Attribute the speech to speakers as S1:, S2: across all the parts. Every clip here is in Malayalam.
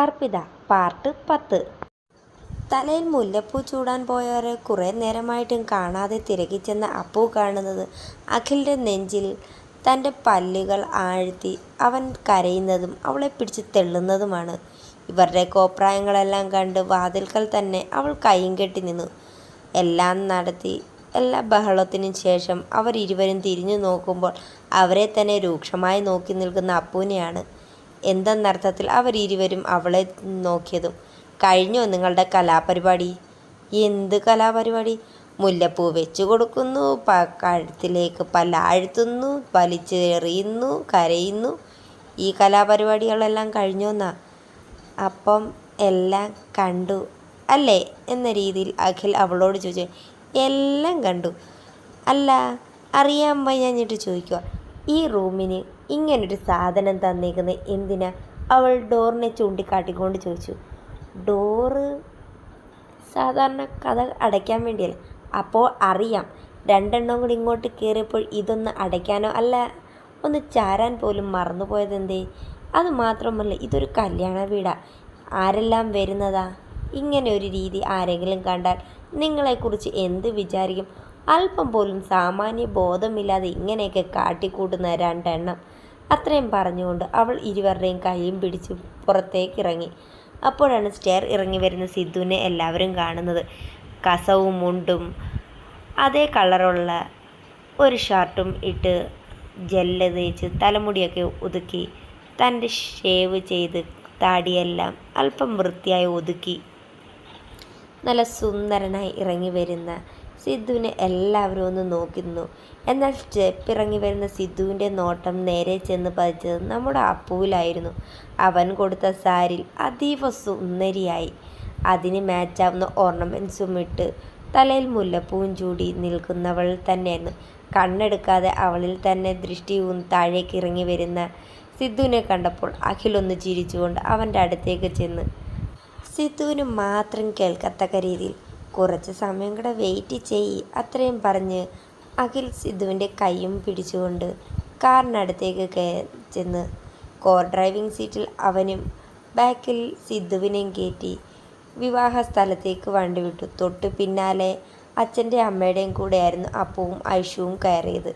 S1: അർപ്പിത പാർട്ട് പത്ത്. തലയിൽ മുല്ലപ്പൂ ചൂടാൻ പോയവരെ കുറേ നേരമായിട്ടും കാണാതെ തിരക്കി ചെന്ന അപ്പു കാണുന്നത് അഖിലിന്റെ നെഞ്ചിൽ തന്റെ പല്ലുകൾ ആഴ്ത്തി അവൻ കരയുന്നതും അവളെ പിടിച്ച് തെള്ളുന്നതുമാണ്. ഇവരുടെ കോപ്രായങ്ങളെല്ലാം കണ്ട് വാതിൽക്കൽ തന്നെ അവൾ കൈയും കെട്ടി നിന്നു. എല്ലാം നടത്തി എല്ലാ ബഹളത്തിനും ശേഷം അവർ ഇരുവരും തിരിഞ്ഞു നോക്കുമ്പോൾ അവരെ തന്നെ രൂക്ഷമായി നോക്കി നിൽക്കുന്ന അപ്പുവിനെയാണ് എന്തെന്നർത്ഥത്തിൽ അവർ ഇരുവരും അവളെ നോക്കിയതും. കഴിഞ്ഞോ നിങ്ങളുടെ കലാപരിപാടി? എന്ത് കലാപരിപാടി? മുല്ലപ്പൂ വെച്ചു കൊടുക്കുന്നു പ കഴുത്തിലേക്ക് പല്ലാഴ്ത്തുന്നു വലിച്ചെറിയുന്നു കരയുന്നു. ഈ കലാപരിപാടികളെല്ലാം കഴിഞ്ഞോന്നാ അപ്പം എല്ലാം കണ്ടു അല്ലേ? എന്ന രീതിയിൽ അഖിൽ അവളോട് ചോദിച്ചു. എല്ലാം കണ്ടു. അല്ല അറിയാൻ വയ്യാഞ്ഞിട്ട് ചോദിക്കുക. ഈ റൂമിന് ഇങ്ങനൊരു സാധനം തന്നേക്കുന്നത് എന്തിനാ? അവൾ ഡോറിനെ ചൂണ്ടിക്കാട്ടിക്കൊണ്ട് ചോദിച്ചു. ഡോറ്? സാധാരണ കഥ അടയ്ക്കാൻ വേണ്ടിയല്ല? അപ്പോൾ അറിയാം. രണ്ടെണ്ണം കൂടി ഇങ്ങോട്ട് കയറിയപ്പോൾ ഇതൊന്ന് അടയ്ക്കാനോ അല്ല ഒന്ന് ചാരാൻ പോലും മറന്നുപോയതെന്തേ? അത് മാത്രമല്ല ഇതൊരു കല്യാണ വീടാ. ആരെല്ലാം വരുന്നതാ? ഇങ്ങനെ ഒരു രീതി ആരെങ്കിലും കണ്ടാൽ നിങ്ങളെക്കുറിച്ച് എന്ത് വിചാരിക്കും? അല്പം പോലും സാമാന്യ ബോധമില്ലാതെ ഇങ്ങനെയൊക്കെ കാട്ടിക്കൂട്ടുന്ന രണ്ടെണ്ണം. അത്രയും പറഞ്ഞുകൊണ്ട് അവൾ ഇരുവരുടെയും കൈയും പിടിച്ച് പുറത്തേക്ക് ഇറങ്ങി അപ്പോഴാണ് സ്റ്റെയർ ഇറങ്ങി വരുന്ന സിദ്ധുവിനെ എല്ലാവരും കാണുന്നത്. കസവും മുണ്ടും അതേ കളറുള്ള ഒരു ഷർട്ടും ഇട്ട് ജെല്ല് തേച്ച് തലമുടിയൊക്കെ ഒതുക്കി തന്റെ ഷേവ് ചെയ്ത് താടിയെല്ലാം അല്പം വൃത്തിയായി ഒതുക്കി. നല്ല സുന്ദരനായി ഇറങ്ങി വരുന്ന സിദ്ധുവിനെ എല്ലാവരും ഒന്ന് നോക്കുന്നു എന്നാൽ സ്റ്റെപ്പ് ഇറങ്ങി വരുന്ന സിദ്ധുവിന്റെ നോട്ടം നേരെ ചെന്ന് പതിച്ചത് നമ്മുടെ അപ്പുവിലായിരുന്നു. അവൻ കൊടുത്ത സാരിൽ അതീവ സുന്ദരിയായി. അതിന് മാച്ചാവുന്ന ഓർണമെന്റ്സും ഇട്ട് തലയിൽ മുല്ലപ്പൂവും ചൂടി നിൽക്കുന്നവൾ തന്നെയായിരുന്നു. കണ്ണെടുക്കാതെ അവളിൽ തന്നെ ദൃഷ്ടിയും താഴേക്ക് ഇറങ്ങി വരുന്ന സിദ്ധുവിനെ കണ്ടപ്പോൾ അഖിലൊന്ന് ചിരിച്ചുകൊണ്ട് അവന്റെ അടുത്തേക്ക് ചെന്ന് സിദ്ധുവിന് മാത്രം കേൾക്കത്തക്ക രീതിയിൽ കുറച്ച് സമയം കൂടെ വെയിറ്റ് ചെയ്യ് അത്രയും പറഞ്ഞ് അഖിൽ സിദ്ധുവിന്റെ കൈയും പിടിച്ചുകൊണ്ട് കാറിനടുത്തേക്ക് കേ ചെന്ന്. കോർ ഡ്രൈവിംഗ് സീറ്റിൽ അവനും ബാക്കിൽ സിദ്ധുവിനെയും കയറ്റി വിവാഹ സ്ഥലത്തേക്ക് വണ്ടി വിട്ടു. തൊട്ട് പിന്നാലെ അച്ഛന്റെ അമ്മയുടെയും കൂടെയായിരുന്നു അപ്പവും ഐഷുവും കയറിയത്.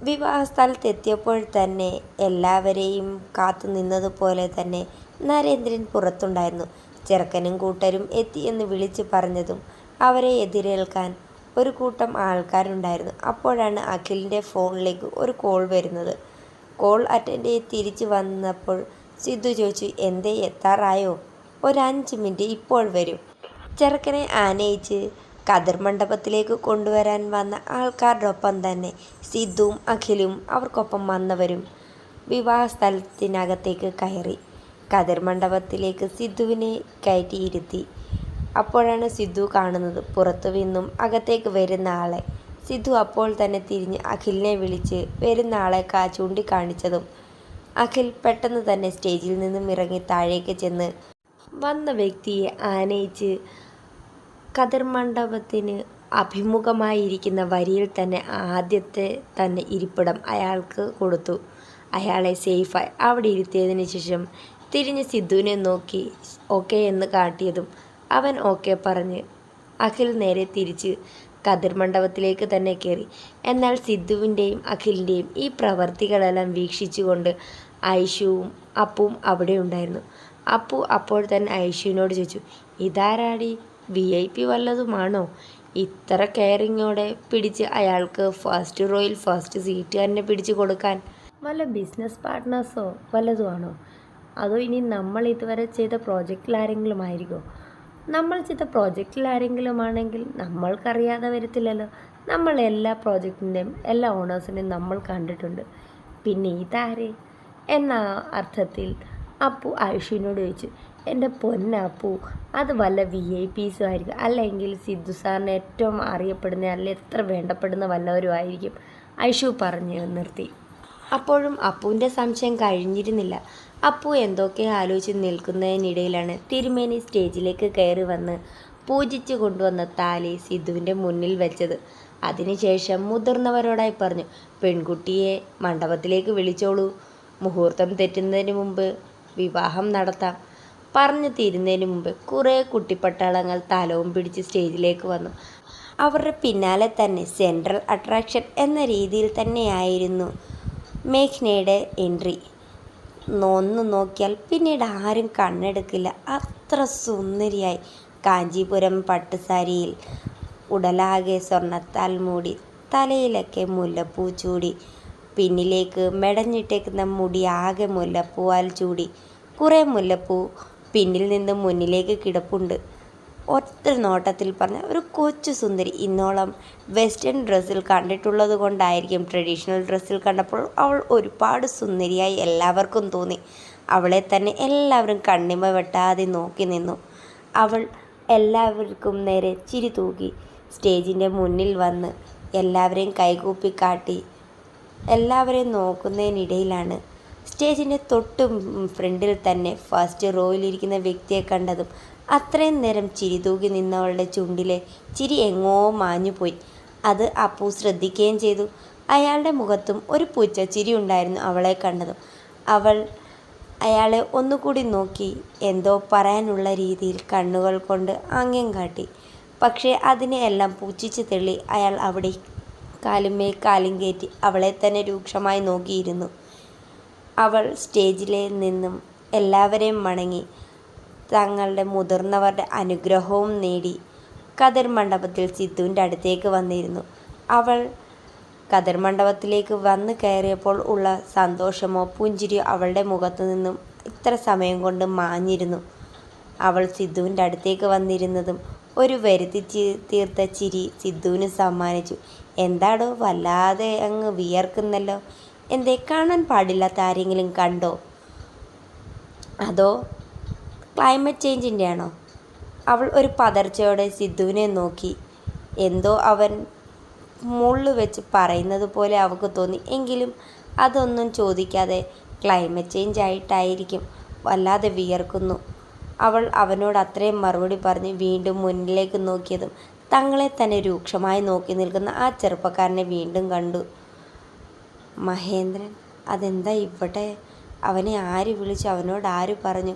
S1: വിവാഹ സ്ഥലത്തെത്തിയപ്പോൾ തന്നെ എല്ലാവരെയും കാത്തു നിന്നതുപോലെ തന്നെ നരേന്ദ്രൻ പുറത്തുണ്ടായിരുന്നു. ചെറുക്കനും കൂട്ടരും എത്തി എന്ന് വിളിച്ചു പറഞ്ഞതും അവരെ എതിരേൽക്കാൻ ഒരു കൂട്ടം ആൾക്കാരുണ്ടായിരുന്നു. അപ്പോഴാണ് അഖിലിന്റെ ഫോണിലേക്ക് ഒരു കോൾ വരുന്നത്. കോൾ അറ്റൻഡ് ചെയ്ത് തിരിച്ചു വന്നപ്പോൾ സിദ്ധു ചോദിച്ചു എന്തേ എത്താറായോ? ഒരു അഞ്ച് മിനിറ്റ് ഇപ്പോൾ വരും. ചെറുക്കനെ ആനയിച്ച് കതിർ മണ്ഡപത്തിലേക്ക് കൊണ്ടുവരാൻ വന്ന ആൾക്കാരുടെ ഒപ്പം തന്നെ സിദ്ധുവും അഖിലും അവർക്കൊപ്പം വന്നവരും വിവാഹ സ്ഥലത്തിനകത്തേക്ക് കയറി. കതിർ മണ്ഡപത്തിലേക്ക് സിദ്ധുവിനെ കയറ്റിയിരുത്തി അപ്പോഴാണ് സിദ്ധു കാണുന്നത്. പുറത്തു നിന്നും അകത്തേക്ക് വരുന്ന ആളെ. സിദ്ധു അപ്പോൾ തന്നെ തിരിഞ്ഞ് അഖിലിനെ വിളിച്ച് വരുന്ന ആളെ കാ ചൂണ്ടിക്കാണിച്ചതും അഖിൽ പെട്ടെന്ന് തന്നെ സ്റ്റേജിൽ നിന്നും ഇറങ്ങി താഴേക്ക് ചെന്ന് വന്ന വ്യക്തിയെ ആനയിച്ച് കതിർമണ്ഡപത്തിന് അഭിമുഖമായിരിക്കുന്ന വരിയിൽ തന്നെ ആദ്യത്തെ തന്നെ ഇരിപ്പിടം അയാൾക്ക് കൊടുത്തു. അയാളെ സേഫായി അവിടെ ഇരുത്തിയതിന് ശേഷം തിരിഞ്ഞ് സിദ്ധുവിനെ നോക്കി ഓക്കെ എന്ന് കാട്ടിയതും അവൻ ഓക്കെ പറഞ്ഞ് അഖിൽ നേരെ തിരിച്ച് കതിർ മണ്ഡപത്തിലേക്ക് തന്നെ കയറി എന്നാൽ സിദ്ധുവിന്റെയും അഖിലിന്റെയും ഈ പ്രവർത്തികളെല്ലാം വീക്ഷിച്ചുകൊണ്ട് ഐഷുവും അപ്പുവും അവിടെ ഉണ്ടായിരുന്നു. അപ്പു അപ്പോൾ തന്നെ ഐഷുവിനോട് ചോദിച്ചു ഇതാരാടി? വി ഐ പി വല്ലതുമാണോ? ഇത്ര കെയറിങ്ങോടെ പിടിച്ച് അയാൾക്ക് ഫസ്റ്റ് റോയിൽ ഫസ്റ്റ് സീറ്റ് തന്നെ പിടിച്ചു കൊടുക്കാൻ. വല്ല ബിസിനസ് പാർട്ട്നേഴ്സോ വല്ലതുമാണോ? അതോ ഇനി നമ്മൾ ഇതുവരെ ചെയ്ത പ്രോജക്റ്റിൽ ആരെങ്കിലും ആയിരിക്കുമോ നമ്മൾ ചെയ്ത പ്രോജക്റ്റിൽ ആരെങ്കിലും ആണെങ്കിൽ നമ്മൾക്കറിയാതെ വരത്തില്ലല്ലോ. നമ്മൾ എല്ലാ പ്രോജക്റ്റിന്റെയും എല്ലാ ഓണേഴ്സിനെയും നമ്മൾ കണ്ടിട്ടുണ്ട്. പിന്നെ ഇതാരെ? എന്ന അർത്ഥത്തിൽ അപ്പു ആയുഷിനോട് ചോദിച്ചു എന്റെ പൊന്നപ്പു അത് വല്ല വി ഐ പീസും ആയിരിക്കും. അല്ലെങ്കിൽ സിദ്ധു സാറിന് ഏറ്റവും അറിയപ്പെടുന്ന അല്ല എത്ര വേണ്ടപ്പെടുന്ന വല്ലവരും ആയിരിക്കും. ഐഷു പറഞ്ഞു നിർത്തി. അപ്പോഴും അപ്പുവിന്റെ സംശയം കഴിഞ്ഞിരുന്നില്ല. അപ്പു എന്തൊക്കെ ആലോചിച്ച് നിൽക്കുന്നതിനിടയിലാണ് തിരുമേനി സ്റ്റേജിലേക്ക് കയറി വന്ന് പൂജിച്ചു കൊണ്ടുവന്ന താലി സിദ്ധുവിന്റെ മുന്നിൽ വെച്ചത്. അതിനുശേഷം മുതിർന്നവരോടായി പറഞ്ഞു പെൺകുട്ടിയെ മണ്ഡപത്തിലേക്ക് വിളിച്ചോളൂ. മുഹൂർത്തം തെറ്റുന്നതിന് മുമ്പ് വിവാഹം നടത്താം. പറഞ്ഞു തീരുന്നതിന് മുമ്പ് കുറേ കുട്ടിപ്പട്ടാളങ്ങൾ തലവും പിടിച്ച് സ്റ്റേജിലേക്ക് വന്നു. അവരുടെ പിന്നാലെ തന്നെ സെൻട്രൽ അട്രാക്ഷൻ എന്ന രീതിയിൽ തന്നെയായിരുന്നു മേഘ്നയുടെ എൻട്രി. ഒന്ന് നോക്കിയാൽ പിന്നീട് ആരും കണ്ണെടുക്കില്ല. അത്ര സുന്ദരിയായി. കാഞ്ചീപുരം പട്ടുസാരിയിൽ ഉടലാകെ സ്വർണത്താൽ മൂടി തലയിലൊക്കെ മുല്ലപ്പൂ ചൂടി പിന്നിലേക്ക് മെടഞ്ഞിട്ടേക്കുന്ന മുടി ആകെ മുല്ലപ്പൂവാൽ ചൂടി. കുറേ മുല്ലപ്പൂ പിന്നിൽ നിന്ന് മുന്നിലേക്ക് കിടപ്പുണ്ട്. ഒറ്റ നോട്ടത്തിൽ പറഞ്ഞ ഒരു കൊച്ചു സുന്ദരി ഇന്നോളം വെസ്റ്റേൺ ഡ്രസ്സിൽ കണ്ടിട്ടുള്ളത് കൊണ്ടായിരിക്കും ട്രഡീഷണൽ ഡ്രസ്സിൽ കണ്ടപ്പോൾ അവൾ ഒരുപാട് സുന്ദരിയായി എല്ലാവർക്കും തോന്നി. അവളെ തന്നെ എല്ലാവരും കണ്ണിമ വെട്ടാതെ നോക്കി നിന്നു. അവൾ എല്ലാവർക്കും നേരെ ചിരി തൂക്കി സ്റ്റേജിന്റെ മുന്നിൽ വന്ന് എല്ലാവരെയും കൈകൂപ്പി കാട്ടി എല്ലാവരെയും നോക്കുന്നതിനിടയിലാണ്. സ്റ്റേജിന്റെ തൊട്ട് ഫ്രണ്ടിൽ തന്നെ ഫസ്റ്റ് റോയിലിരിക്കുന്ന വ്യക്തിയെ കണ്ടതും അത്രയും നേരം ചിരി തൂകി നിന്നവളുടെ ചുണ്ടിലെ ചിരി എങ്ങോ മാഞ്ഞുപോയി. അത് അപ്പു ശ്രദ്ധിക്കുകയും ചെയ്തു. അയാളുടെ മുഖത്തും ഒരു പൂച്ച ചിരി ഉണ്ടായിരുന്നു അവളെ കണ്ടതും. അവൾ അയാളെ ഒന്നുകൂടി നോക്കി എന്തോ പറയാനുള്ള രീതിയിൽ കണ്ണുകൾ കൊണ്ട് ആംഗ്യം കാട്ടി. പക്ഷേ അതിനെ എല്ലാം പൂച്ചിച്ച് തെള്ളി അയാൾ അവിടെ കാലുമേ കാലും കയറ്റി അവളെ തന്നെ രൂക്ഷമായി നോക്കിയിരുന്നു. അവൾ സ്റ്റേജിലെ നിന്നും എല്ലാവരെയും മണങ്ങി തങ്ങളുടെ മുതിർന്നവരുടെ അനുഗ്രഹവും നേടി കതിർ മണ്ഡപത്തിൽ സിദ്ധുവിന്റെ അടുത്തേക്ക് വന്നിരുന്നു. അവൾ കതിർ മണ്ഡപത്തിലേക്ക് വന്നു കയറിയപ്പോൾ ഉള്ള സന്തോഷമോ പുഞ്ചിരിയോ അവളുടെ മുഖത്തു നിന്നും ഇത്ര സമയം കൊണ്ട് മാഞ്ഞിരുന്നു. അവൾ സിദ്ധുവിന്റെ അടുത്തേക്ക് വന്നിരുന്നതും ഒരു വരുത്തി തീർത്ത ചിരി സിദ്ധുവിന് സമ്മാനിച്ചു. എന്താടോ വല്ലാതെ അങ്ങ് വിയർക്കുന്നല്ലോ. എന്തേ കാണാൻ പാടില്ലാത്ത ആരെങ്കിലും കണ്ടോ? അതോ ക്ലൈമറ്റ് ചേഞ്ചിന്റെ ആണോ അവൾ ഒരു പതർച്ചയോടെ സിദ്ധുവിനെ നോക്കി. എന്തോ അവൻ മുള്ളു വെച്ച് പറയുന്നത് പോലെ അവൾക്ക് തോന്നി. എങ്കിലും അതൊന്നും ചോദിക്കാതെ ക്ലൈമറ്റ് ചേഞ്ച് ആയിട്ടായിരിക്കും. വല്ലാതെ വിയർക്കുന്നു. അവൾ അവനോട് അത്രയും മറുപടി പറഞ്ഞ് വീണ്ടും മുന്നിലേക്ക് നോക്കിയതും തങ്ങളെ തന്നെ രൂക്ഷമായി നോക്കി നിൽക്കുന്ന ആ ചെറുപ്പക്കാരനെ വീണ്ടും കണ്ടു. മഹേന്ദ്രൻ അതെന്താ ഇവിടെ? അവനെ ആര് വിളിച്ചു അവനോട് ആര് പറഞ്ഞു?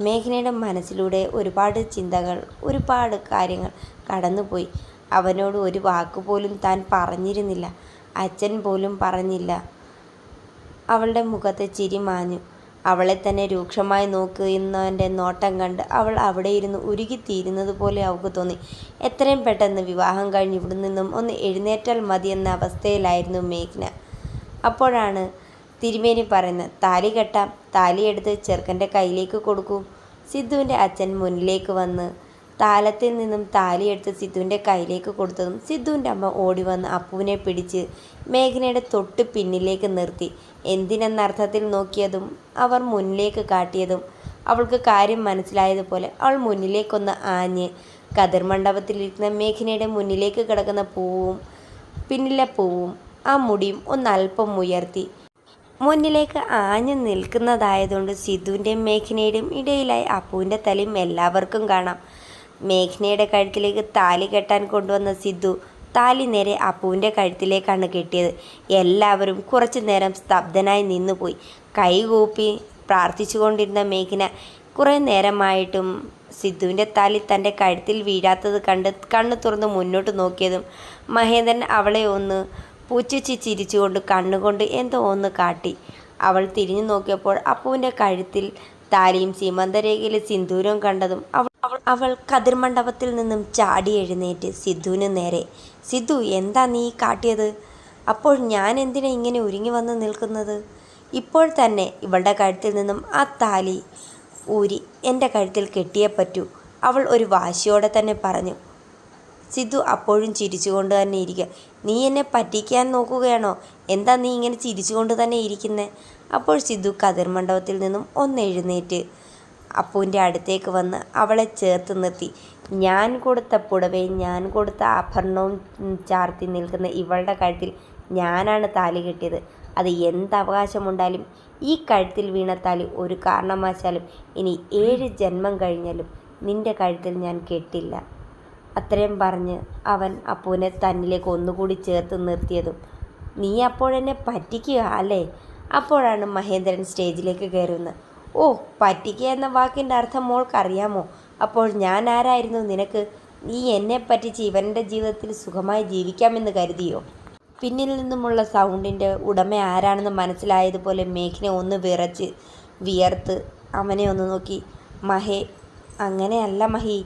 S1: മേഘനയുടെ മനസ്സിലൂടെ ഒരുപാട് ചിന്തകൾ ഒരുപാട് കാര്യങ്ങൾ കടന്നുപോയി. അവനോട് ഒരു വാക്ക് പോലും താൻ പറഞ്ഞിരുന്നില്ല. അച്ഛൻ പോലും പറഞ്ഞില്ല. അവളുടെ മുഖത്തെ ചിരി മാഞ്ഞു. അവളെ തന്നെ രൂക്ഷമായി നോക്കുന്നവന്റെ നോട്ടം കണ്ട് അവൾ അവിടെ ഇരുന്ന് ഉരുകിത്തീരുന്നത് പോലെ അവൾക്ക് തോന്നി. എത്രയും പെട്ടെന്ന് വിവാഹം കഴിഞ്ഞ് ഇവിടെ നിന്നും ഒന്ന് എഴുന്നേറ്റാൽ മതിയെന്ന അവസ്ഥയിലായിരുന്നു മേഘ്ന. അപ്പോഴാണ് തിരുമേനി പറയുന്നത് താലി കെട്ടാം താലിയെടുത്ത് ചെറുക്കന്റെ കയ്യിലേക്ക് കൊടുക്കൂ. സിദ്ധുവിന്റെ അച്ഛൻ മുന്നിലേക്ക് വന്ന് താലത്തിൽ നിന്നും താലിയെടുത്ത് സിദ്ധുവിന്റെ കയ്യിലേക്ക് കൊടുത്തതും സിദ്ധുവിന്റെ അമ്മ ഓടി വന്ന് അപ്പുവിനെ പിടിച്ച് മേഘനയുടെ തൊട്ട് പിന്നിലേക്ക് നിർത്തി. എന്തിനെന്നർത്ഥത്തിൽ നോക്കിയതും അവർ മുന്നിലേക്ക് കാട്ടിയതും അവൾക്ക് കാര്യം മനസ്സിലായതുപോലെ അവൾ മുന്നിലേക്കൊന്ന് ആഞ്ഞ് കതിർ മണ്ഡപത്തിലിരിക്കുന്ന മേഘനയുടെ മുന്നിലേക്ക് കിടക്കുന്ന പൂവും പിന്നിലെ പൂവും ആ മുടിയും ഒന്നല്പം ഉയർത്തി. മുന്നിലേക്ക് ആഞ്ഞു നിൽക്കുന്നതായതുകൊണ്ട് സിദ്ധുവിന്റെയും മേഘ്നയുടെയും ഇടയിലായി അപ്പുവിന്റെ തലയും എല്ലാവർക്കും കാണാം. മേഘ്നയുടെ കഴുത്തിലേക്ക് താലി കെട്ടാൻ കൊണ്ടുവന്ന സിദ്ധു താലി നേരെ അപ്പുവിന്റെ കഴുത്തിലേക്കാണ് കെട്ടിയത്. എല്ലാവരും കുറച്ചു നേരം സ്തബ്ധനായി നിന്നുപോയി. കൈകൂപ്പി പ്രാർത്ഥിച്ചുകൊണ്ടിരുന്ന മേഘ്ന കുറേ നേരമായിട്ടും സിദ്ധുവിന്റെ താലി തന്റെ കഴുത്തിൽ വീഴാത്തത് കണ്ട് കണ്ണു തുറന്ന് മുന്നോട്ട് നോക്കിയതും മഹേന്ദ്രൻ അവളെ ഒന്ന് പുച്ഛിച്ച് ചിരിച്ചുകൊണ്ട് കണ്ണുകൊണ്ട് എന്തോ ഒന്ന് കാട്ടി. അവൾ തിരിഞ്ഞു നോക്കിയപ്പോൾ അപ്പുവിന്റെ കഴുത്തിൽ താലിയും സീമന്തരേഖയിലെ സിന്ദൂരവും കണ്ടതും അവൾ അവൾ അവൾ കതിർമണ്ഡപത്തിൽ നിന്നും ചാടി എഴുന്നേറ്റ് സിദ്ധുവിന് നേരെ സിദ്ധു എന്താ നീ കാട്ടിയത്? അപ്പോൾ ഞാൻ എന്തിനാ ഇങ്ങനെ ഒരുങ്ങി വന്ന് നിൽക്കുന്നത്? ഇപ്പോൾ തന്നെ ഇവളുടെ കഴുത്തിൽ നിന്നും ആ താലി ഊരി എന്റെ കഴുത്തിൽ കെട്ടിയേ പറ്റൂ അവൾ ഒരു വാശിയോടെ തന്നെ പറഞ്ഞു. സിദ്ധു അപ്പോഴും ചിരിച്ചുകൊണ്ട് തന്നെ ഇരിക്കുക നീ എന്നെ പറ്റിക്കാൻ നോക്കുകയാണോ? എന്താ നീ ഇങ്ങനെ ചിരിച്ചുകൊണ്ട് തന്നെ ഇരിക്കുന്നത് അപ്പോൾ സിദ്ധു കതിർ മണ്ഡപത്തിൽ നിന്നും ഒന്ന് എഴുന്നേറ്റ് അപ്പുവിന്റെ അടുത്തേക്ക് വന്ന് അവളെ ചേർത്ത് നിർത്തി. ഞാൻ കൊടുത്ത പുടവയും ഞാൻ കൊടുത്ത ആഭരണവും ചാർത്തി നിൽക്കുന്ന ഇവളുടെ കഴുത്തിൽ ഞാനാണ് താലി കെട്ടിയത്. അത് എന്തവകാശമുണ്ടാലും ഈ കഴുത്തിൽ വീണ താലി ഒരു കാരണവശാലും ഇനി ഏഴ് ജന്മം കഴിഞ്ഞാലും നിന്റെ കഴുത്തിൽ ഞാൻ കെട്ടില്ല. അത്രയും പറഞ്ഞ് അവൻ അപ്പുവിനെ തന്നിലേക്ക് ഒന്നുകൂടി ചേർത്ത് നിർത്തിയതും നീ അപ്പോഴെന്നെ പറ്റിക്കുക അല്ലേ? അപ്പോഴാണ് മഹേന്ദ്രൻ സ്റ്റേജിലേക്ക് കയറുന്നത്. ഓ പറ്റിക്കുക എന്ന വാക്കിന്റെ അർത്ഥം മോൾക്കറിയാമോ? അപ്പോൾ ഞാൻ ആരായിരുന്നു? നിനക്ക് നീ എന്നെ പറ്റിച്ച് ഇവന്റെ ജീവിതത്തിൽ സുഖമായി ജീവിക്കാമെന്ന് കരുതിയോ? പിന്നിൽ നിന്നുമുള്ള സൗണ്ടിന്റെ ഉടമ ആരാണെന്ന് മനസ്സിലായതുപോലെ മേഘിനെ ഒന്ന് വിറച്ച് വിയർത്ത് അവനെ ഒന്ന് നോക്കി. മഹേ അങ്ങനെയല്ല മഹി.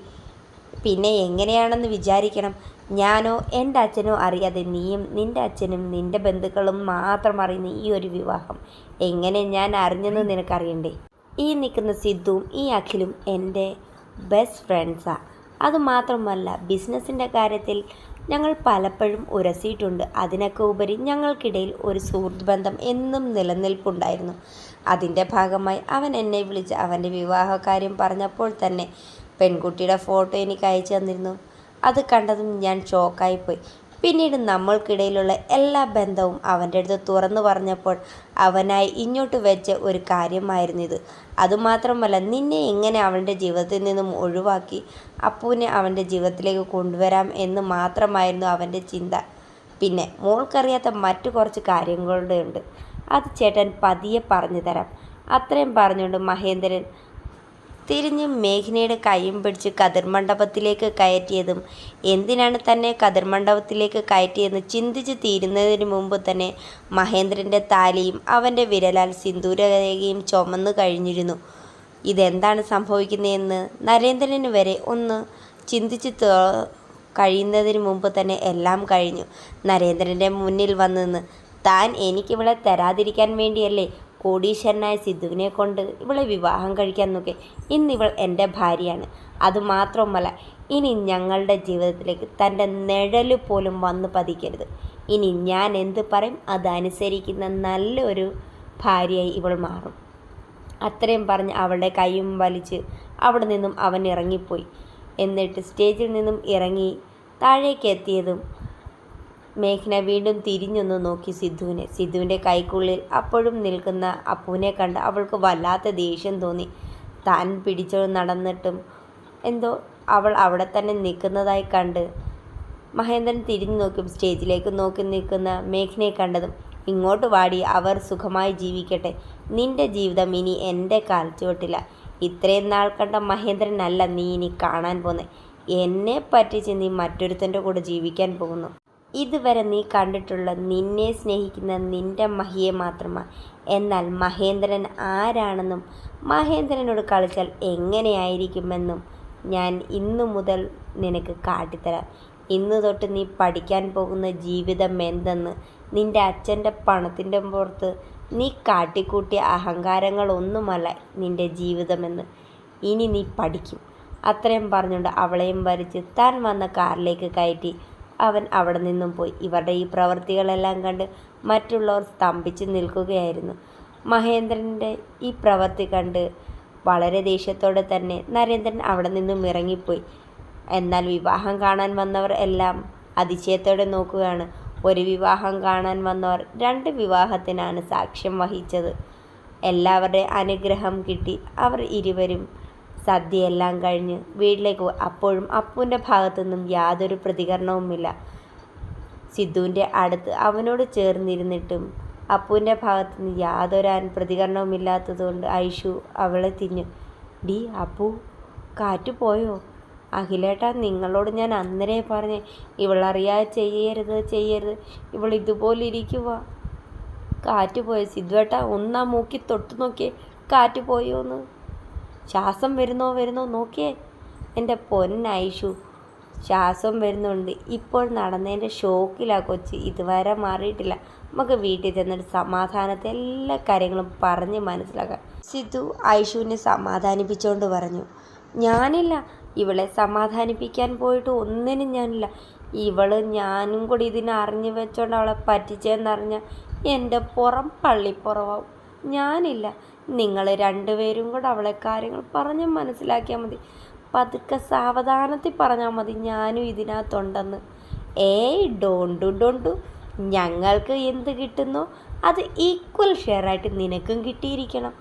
S1: പിന്നെ എങ്ങനെയാണെന്ന് വിചാരിക്കണം? ഞാനോ എന്റെ അച്ഛനോ അറിയാതെ നീയും നിന്റെ അച്ഛനും നിന്റെ ബന്ധുക്കളും മാത്രം അറിയുന്ന ഈ ഒരു വിവാഹം. എങ്ങനെ ഞാൻ അറിഞ്ഞെന്ന് നിനക്കറിയണ്ടേ? ഈ നിൽക്കുന്ന സിദ്ധുവും ഈ അഖിലും എന്റെ ബെസ്റ്റ് ഫ്രണ്ട്സാണ് അതുമാത്രമല്ല ബിസിനസ്സിന്റെ കാര്യത്തിൽ ഞങ്ങൾ പലപ്പോഴും ഉരസിയിട്ടുണ്ട്. അതിനൊക്കെ ഉപരി ഞങ്ങൾക്കിടയിൽ ഒരു സുഹൃത്ത് ബന്ധം എന്നും നിലനിൽപ്പുണ്ടായിരുന്നു. അതിന്റെ ഭാഗമായി അവൻ എന്നെ വിളിച്ച് അവന്റെ വിവാഹകാര്യം പറഞ്ഞപ്പോൾ തന്നെ പെൺകുട്ടിയുടെ ഫോട്ടോ എനിക്ക് അയച്ചു തന്നിരുന്നു. അത് കണ്ടതും ഞാൻ ഷോക്കായിപ്പോയി. പിന്നീട് നമ്മൾക്കിടയിലുള്ള എല്ലാ ബന്ധവും അവന്റെ അടുത്ത് തുറന്നു പറഞ്ഞപ്പോൾ അവനായി ഇങ്ങോട്ട് വെച്ച ഒരു കാര്യമായിരുന്നു ഇത്. അതുമാത്രമല്ല നിന്നെ എങ്ങനെ അവന്റെ ജീവിതത്തിൽ നിന്നും ഒഴിവാക്കി അപ്പുവിനെ അവന്റെ ജീവിതത്തിലേക്ക് കൊണ്ടുവരാം എന്ന് മാത്രമായിരുന്നു അവന്റെ ചിന്ത. പിന്നെ മോൾക്കറിയാത്ത മറ്റു കുറച്ച് കാര്യങ്ങളുടെ ഉണ്ട് അത് ചേട്ടൻ പതിയെ പറഞ്ഞു തരാം. അത്രയും പറഞ്ഞുകൊണ്ട് മഹേന്ദ്രൻ തിരിഞ്ഞ് മേഘിനയുടെ കൈയും പിടിച്ച് കതിർമണ്ഡപത്തിലേക്ക് കയറ്റിയതും എന്തിനാണ് തന്നെ കതിർമണ്ഡപത്തിലേക്ക് കയറ്റിയെന്ന് ചിന്തിച്ച് തീരുന്നതിന് മുമ്പ് തന്നെ മഹേന്ദ്രന്റെ താലിയും അവന്റെ വിരലാൽ സിന്ദൂരരേഖയും ചുമന്നു കഴിഞ്ഞിരുന്നു. ഇതെന്താണ് സംഭവിക്കുന്നതെന്ന് നരേന്ദ്രന് വരെ ഒന്ന് ചിന്തിച്ച് കഴിയുന്നതിന് മുമ്പ് തന്നെ എല്ലാം കഴിഞ്ഞു. നരേന്ദ്രന്റെ മുന്നിൽ വന്നു താൻ എനിക്കിവിടെ തരാതിരിക്കാൻ വേണ്ടിയല്ലേ കോടീശ്വരനായ സിദ്ധുവിനെ കൊണ്ട് ഇവളെ വിവാഹം കഴിക്കാൻ നോക്കി. ഇന്നിവൾ എന്റെ ഭാര്യയാണ്. അതുമാത്രമല്ല ഇനി ഞങ്ങളുടെ ജീവിതത്തിലേക്ക് തന്റെ നിഴൽ പോലും വന്നു പതിക്കരുത്. ഇനി ഞാൻ എന്ത് പറയും? അതനുസരിക്കുന്ന നല്ലൊരു ഭാര്യയായി ഇവൾ മാറും. അത്രയും പറഞ്ഞ് അവളുടെ കൈയും വലിച്ച് അവിടെ നിന്നും അവൻ ഇറങ്ങിപ്പോയി. എന്നിട്ട് സ്റ്റേജിൽ നിന്നും ഇറങ്ങി താഴേക്ക് എത്തിയതും മേഘ്ന വീണ്ടും തിരിഞ്ഞൊന്ന് നോക്കി സിദ്ധുവിനെ. സിദ്ധുവിന്റെ കൈക്കുള്ളിൽ അപ്പോഴും നിൽക്കുന്ന അപ്പുവിനെ കണ്ട് അവൾക്ക് വല്ലാത്ത ദേഷ്യം തോന്നി. താൻ പിടിച്ചു നടന്നിട്ടും എന്തോ അവൾ അവിടെ തന്നെ നിൽക്കുന്നതായി കണ്ട് മഹേന്ദ്രൻ തിരിഞ്ഞു നോക്കും സ്റ്റേജിലേക്ക് നോക്കി നിൽക്കുന്ന മേഘനയെ കണ്ടതും ഇങ്ങോട്ട് വാടി അവർ സുഖമായി ജീവിക്കട്ടെ. നിന്റെ ജീവിതം ഇനി എന്റെ കാൽച്ചുവട്ടില്ല ഇത്രയും നാൾ കണ്ട മഹേന്ദ്രനല്ല നീ ഇനി കാണാൻ പോന്നെ. എന്നെ പറ്റിച്ച് നീ മറ്റൊരുത്തന്റെ കൂടെ ജീവിക്കാൻ പോകുന്നു. ഇതുവരെ നീ കണ്ടിട്ടുള്ള നിന്നെ സ്നേഹിക്കുന്ന നിന്റെ മഹിയെ മാത്രമാണ് എന്നാൽ മഹേന്ദ്രൻ ആരാണെന്നും മഹേന്ദ്രനോട് കളിച്ചാൽ എങ്ങനെയായിരിക്കുമെന്നും ഞാൻ ഇന്നു മുതൽ നിനക്ക് കാട്ടിത്തരാം. ഇന്ന് തൊട്ട് നീ പഠിക്കാൻ പോകുന്ന ജീവിതം എന്തെന്ന് നിന്റെ അച്ഛന്റെ പണത്തിന്റെ പുറത്ത് നീ കാട്ടിക്കൂട്ടിയ അഹങ്കാരങ്ങളൊന്നുമല്ല നിന്റെ ജീവിതമെന്ന്. ഇനി നീ പഠിക്കും. അത്രയും പറഞ്ഞുകൊണ്ട് അവളെയും വരച്ച് താൻ വന്ന കാറിലേക്ക് കയറ്റി അവൻ അവിടെ നിന്നും പോയി. ഇവരുടെ ഈ പ്രവൃത്തികളെല്ലാം കണ്ട് മറ്റുള്ളവർ സ്തംഭിച്ച് നിൽക്കുകയായിരുന്നു. മഹേന്ദ്രന്റെ ഈ പ്രവൃത്തി കണ്ട് വളരെ ദേഷ്യത്തോടെ തന്നെ നരേന്ദ്രൻ അവിടെ നിന്നും ഇറങ്ങിപ്പോയി. എന്നാൽ വിവാഹം കാണാൻ വന്നവർ എല്ലാം അതിശയത്തോടെ നോക്കുകയാണ്. ഒരു വിവാഹം കാണാൻ വന്നവർ രണ്ട് വിവാഹത്തിനാണ് സാക്ഷ്യം വഹിച്ചത്. എല്ലാവരുടെ അനുഗ്രഹം കിട്ടി. അവർ ഇരുവരും സദ്യയെല്ലാം കഴിഞ്ഞ് വീട്ടിലേക്ക് അപ്പോഴും അപ്പുവിന്റെ ഭാഗത്തുനിന്നും യാതൊരു പ്രതികരണവുമില്ല. സിദ്ധുവിന്റെ അടുത്ത് അവനോട് ചേർന്നിരുന്നിട്ടും അപ്പുവിന്റെ ഭാഗത്തു നിന്ന് യാതൊരു പ്രതികരണവുമില്ലാത്തതുകൊണ്ട് ഐഷു അവളെ തിന്നു ഡി അപ്പു കാറ്റ് പോയോ? അഖിലേട്ടാ നിങ്ങളോട് ഞാൻ അന്നേരേ പറഞ്ഞ് ഇവളറിയാതെ ചെയ്യരുത് ചെയ്യരുത് ഇവൾ ഇതുപോലെ ഇരിക്കുക കാറ്റ് പോയോ? സിദ്ധുവേട്ടാ ഒന്നാ മൂക്കി തൊട്ടു നോക്കിയേ കാറ്റ് പോയോന്ന്. ശ്വാസം വരുന്നോ വരുന്നോ നോക്കിയേ. എന്റെ പൊന്നൈഷു ശ്വാസം വരുന്നുണ്ട്. ഇപ്പോൾ നടന്നതിന്റെ ഷോക്കിലാണ് കൊച്ച്. ഇതുവരെ മാറിയിട്ടില്ല. നമുക്ക് വീട്ടിൽ ചെന്നിട്ട് സമാധാനത്തെ എല്ലാ കാര്യങ്ങളും പറഞ്ഞ് മനസ്സിലാക്കാം. സിദ്ധു ഐഷുവിനെ സമാധാനിപ്പിച്ചുകൊണ്ട് പറഞ്ഞു. ഞാനില്ല. ഇവളെ സമാധാനിപ്പിക്കാൻ പോയിട്ട് ഒന്നിനും ഞാനില്ല. ഇവൾ ഞാനും കൂടി ഇതിനെ അറിഞ്ഞു വെച്ചോണ്ട് അവളെ പറ്റിച്ചെന്നറിഞ്ഞ എന്റെ പുറം പള്ളിപ്പുറവാവും ഞാനില്ല. നിങ്ങൾ രണ്ടുപേരും കൂടെ അവളെ കാര്യങ്ങൾ പറഞ്ഞ് മനസ്സിലാക്കിയാൽ മതി. പതുക്കെ സാവധാനത്തിൽ പറഞ്ഞാൽ മതി ഞാനും ഇതിനകത്തുണ്ടെന്ന്. ഏയ് ഡോണ്ടു ഡോണ്ടു. ഞങ്ങൾക്ക് എന്ത് കിട്ടുന്നോ അത് ഈക്വൽ ഷെയർ ആയിട്ട് നിനക്കും കിട്ടിയിരിക്കണം.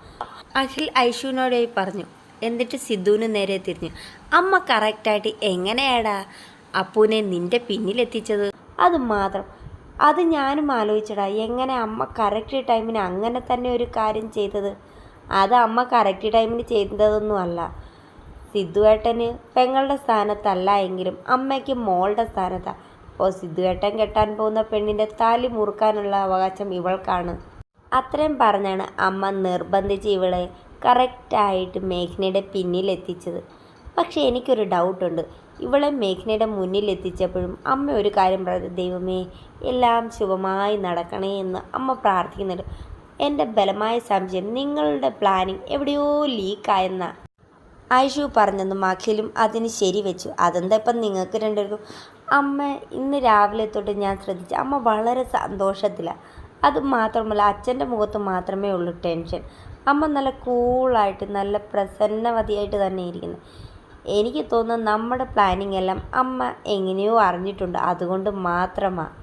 S1: അഖിൽ ഐഷുവിനോടായി പറഞ്ഞു. എന്നിട്ട് സിദ്ധുവിന് നേരെ തിരിഞ്ഞു. അമ്മ കറക്റ്റായിട്ട് എങ്ങനെയാടാ അപ്പൂനെ നിന്റെ പിന്നിലെത്തിച്ചത് അത് മാത്രം. അത് ഞാനും ആലോചിച്ചടാ എങ്ങനെ അമ്മ കറക്റ്റ് ടൈമിന് അങ്ങനെ തന്നെ ഒരു കാര്യം ചെയ്തത്? അത് അമ്മ കറക്റ്റ് ടൈമിന് ചെയ്തതൊന്നുമല്ല സിദ്ധുവേട്ടന് പെങ്ങളുടെ സ്ഥാനത്തല്ല എങ്കിലും അമ്മയ്ക്ക് മോളുടെ സ്ഥാനത്താണ് അപ്പോൾ സിദ്ധുവേട്ടൻ കെട്ടാൻ പോകുന്ന പെണ്ണിന്റെ താലി മുറുക്കാനുള്ള അവകാശം ഇവൾക്കാണ്. അത്രയും പറഞ്ഞാണ് അമ്മ നിർബന്ധിച്ച് ഇവളെ കറക്റ്റായിട്ട് മേഘ്നയുടെ പിന്നിലെത്തിച്ചത് പക്ഷേ എനിക്കൊരു ഡൗട്ടുണ്ട് ഇവളെ മേഘ്നയുടെ മുന്നിൽ എത്തിച്ചപ്പോഴും അമ്മ ഒരു കാര്യം പറഞ്ഞു ദൈവമേ എല്ലാം ശുഭമായി നടക്കണേ എന്ന് അമ്മ പ്രാർത്ഥിക്കുന്നുണ്ട്. എന്റെ ബലമായ സംശയം നിങ്ങളുടെ പ്ലാനിങ് എവിടെയോ ലീക്കായെന്ന ഐഷു പറഞ്ഞെന്നും അഖിലും അതിന് ശരിവെച്ചു അതെന്താ ഇപ്പം നിങ്ങൾക്ക് രണ്ടുപേർക്കും? അമ്മ ഇന്ന് രാവിലെ തൊട്ട് ഞാൻ ശ്രദ്ധിച്ചു. അമ്മ വളരെ സന്തോഷത്തിലാണ് അത് മാത്രമല്ല അച്ഛന്റെ മുഖത്ത് മാത്രമേ ഉള്ളൂ ടെൻഷൻ. അമ്മ നല്ല കൂളായിട്ട് നല്ല പ്രസന്നവതിയായിട്ട് തന്നെ ഇരിക്കുന്നു. എനിക്ക് തോന്നുന്നു നമ്മുടെ പ്ലാനിങ് എല്ലാം അമ്മ എങ്ങനെയോ അറിഞ്ഞിട്ടുണ്ട്. അതുകൊണ്ട് മാത്രമാണ്